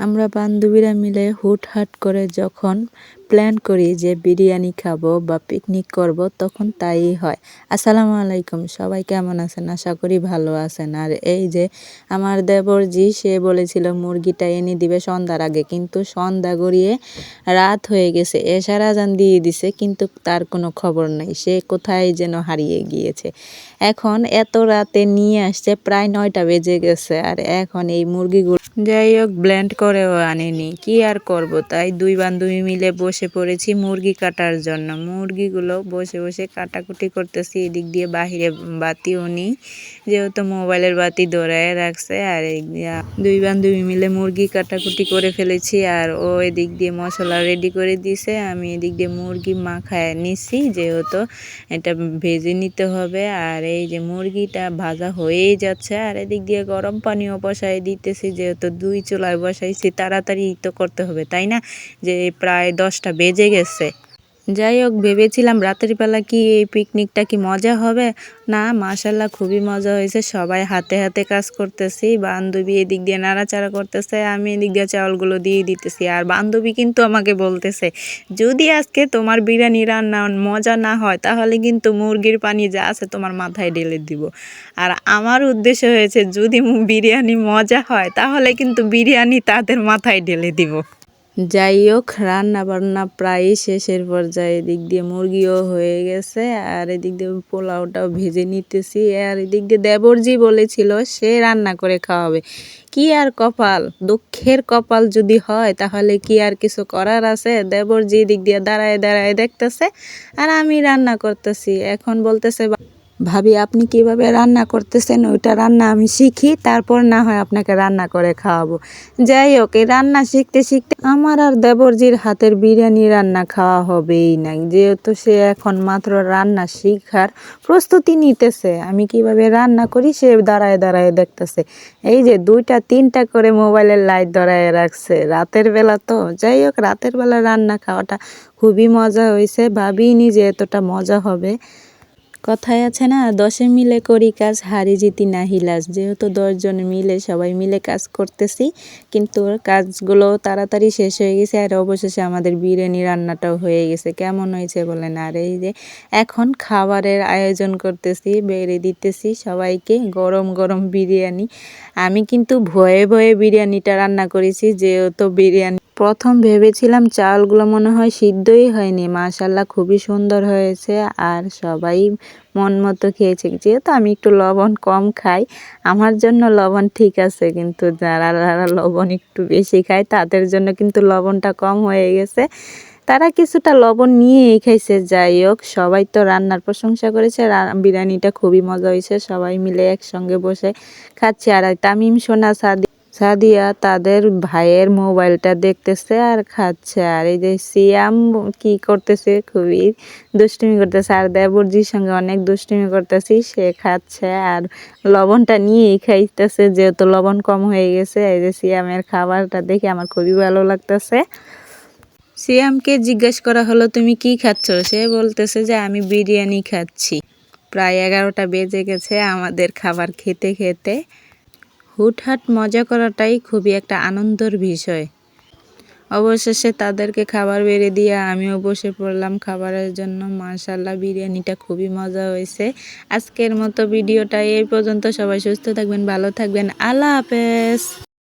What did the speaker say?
আমরা বান্ধবীরা মিলে হুটহাট করে যখন প্ল্যান করি যে বিরিয়ানি খাব বা পিকনিক করব, তখন তাই হয়। আসসালামু আলাইকুম, সবাই কেমন আছেন? আশা করি ভালো আছেন। আর এই যে আমার দেবরজি, সে বলেছিল মুরগিটা এনে দিবে সন্ধ্যার আগে, কিন্তু সন্ধ্যা গড়িয়ে রাত হয়ে গেছে। এশার আজান দিয়ে দিছে, কিন্তু তার কোনো খবর নেই। সে কোথায় যেন হারিয়ে গিয়েছে। এখন এত রাতে নিয়ে আসছে, প্রায় নয়টা বেজে গেছে। আর এখন এই মুরগিগুলো যাই হোক ব্লেন্ড করেও আনেনি। কি আর করব? তাই দুই বান্ধবী মিলে বসে পড়েছি মুরগি কাটার জন্য। মুরগিগুলো বসে বসে কাটাকুটি করতেছি এদিক দিয়ে বাহিরে বাতিও নেই যেহেতু মোবাইলের বাতি দৌড়ায় রাখছে আর দুই বান্ধবী মিলে মুরগি কাটাকুটি করে ফেলেছি আর ও এদিক দিয়ে মশলা রেডি করে দিছে। আমি এদিক দিয়ে মুরগি মাখায় নিছি যেহেতু এটা ভেজে নিতে হবে আর এই যে মুরগিটা ভাজা হয়েই যাচ্ছে আর এদিক দিয়ে গরম পানিও বসাই দিতেছি যেহেতু দুই চুলায় বসাইছি তাড়াতাড়ি তো করতে হবে, তাই না? যে প্রায় দশটা বেজে গেছে। যাই হোক, ভেবেছিলাম রাতের বেলা কি এই পিকনিকটা কি মজা হবে? না মাশাল্লাহ খুবই মজা হয়েছে। সবাই হাতে হাতে কাজ করতেছি, বান্ধবী এদিক দিয়ে নাড়াচাড়া করতেছে, আমি এদিক দিয়ে চাউলগুলো দিয়ে দিতেছি। আর বান্ধবী কিন্তু আমাকে বলতেছে, যদি আজকে তোমার বিরিয়ানি রান্না মজা না হয়, তাহলে কিন্তু মুরগির পানি যা আছে তোমার মাথায় ঢেলে দিব। আর আমার উদ্দেশ্য হয়েছে, যদি বিরিয়ানি মজা হয়, তাহলে কিন্তু বিরিয়ানি তাদের মাথায় ঢেলে দিব। যাই হোক রান্না বান্না প্রায় শেষের পর্যায়ে এদিক দিয়ে মুরগিও হয়ে গেছে আর এদিক দিয়ে পোলাওটাও ভেজে নিতেছি। আর এদিক দিয়ে দেবরজি বলেছিল, সে রান্না করে খাওয়াবে। কি আর কপাল? দুঃখের কপাল যদি হয়, তাহলে কি আর কিছু করার আছে? দেবরজি এদিক দিয়ে দাঁড়ায় দাঁড়ায় দেখতেছে, আর আমি রান্না করতেছি। এখন বলতেছে ভাবি, আপনি কীভাবে রান্না করতেছেন? ওইটা রান্না আমি শিখি, তারপর না হয় আপনাকে রান্না করে খাওয়াবো। যাই হোক, এই রান্না শিখতে শিখতে আমার আর দেবরজির হাতের বিরিয়ানি রান্না খাওয়া হবেই না যেহেতু সে এখন মাত্র রান্না শিখার প্রস্তুতি নিতেছে, আমি কীভাবে রান্না করি সে দাঁড়ায় দাঁড়ায় দেখতেছে। এই যে দুইটা, তিনটা করে মোবাইলের লাইট ধরায় রাখছে, রাতের বেলা তো। যাই হোক, রাতের বেলা রান্না খাওয়াটা খুবই মজা হয়েছে। ভাবিনি যে এতটা মজা হবে। কথায় আছে না, দশে মিলে করি কাজ, হারি জিতি না হিলাস যেহেতু দশজন মিলে সবাই মিলে কাজ করতেছি, কিন্তু কাজগুলো তাড়াতাড়ি শেষ হয়ে গেছে আর অবশেষে আমাদের বিরিয়ানি রান্নাটাও হয়ে গেছে। কেমন হয়েছে বলেন? আর এই যে এখন খাবারের আয়োজন করতেছি, বেড়ে দিতেছি সবাইকে গরম গরম বিরিয়ানি। আমি কিন্তু ভয়ে ভয়ে বিরিয়ানিটা রান্না করেছি, যেহেতু বিরিয়ানি প্রথম ভেবেছিলাম চালগুলো মনে হয় সিদ্ধই হয়নি। মাশাল্লাহ খুবই সুন্দর হয়েছে আর সবাই মন মতো খেয়েছে। যেহেতু আমি একটু লবণ কম খাই, আমার জন্য লবণ ঠিক আছে, কিন্তু যারা যারা লবণ একটু বেশি খায়, তাদের জন্য কিন্তু লবণটা কম হয়ে গেছে। তারা কিছুটা লবণ নিয়েই খাইছে, যাই হোক, সবাই তো রান্নার প্রশংসা করেছে বিরিয়ানিটা খুবই মজা হয়েছে, সবাই মিলে একসঙ্গে বসে খাচ্ছে। আর তামিম, সোনা সাদি সাদিয়া তাদের ভাইয়ের মোবাইলটা দেখতেছে আর খাচ্ছে। আর এই যে সিয়াম কি করতেছে, খুবই দুষ্টুমি করতেছে। আর দেবরজির সঙ্গে অনেক দুষ্টুমি করতেছি, সে খাচ্ছে। আর লবণটা নিয়েই খাইতেছে, যেহেতু লবণ কম হয়ে গেছে। এই যে সিয়ামের খাবারটা দেখে আমার খুবই ভালো লাগতেছে। সিয়ামকে জিজ্ঞেস করা হলো, তুমি কি খাচ্ছ? সে বলতেছে যে, আমি বিরিয়ানি খাচ্ছি। প্রায় এগারোটা বেজে গেছে আমাদের খাবার খেতে খেতে। হুটহাট মজা করাটাই খুবই একটা আনন্দের বিষয়। অবশেষে তাদেরকে খাবার বেড়ে দিয়ে আমিও বসে পড়লাম খাবারের জন্য। মাশাল্লাহ বিরিয়ানিটা খুবই মজা হয়েছে। আজকের মতো ভিডিওটা এই পর্যন্ত। সবাই সুস্থ থাকবেন, ভালো থাকবেন। আল্লাহ হাফেজ।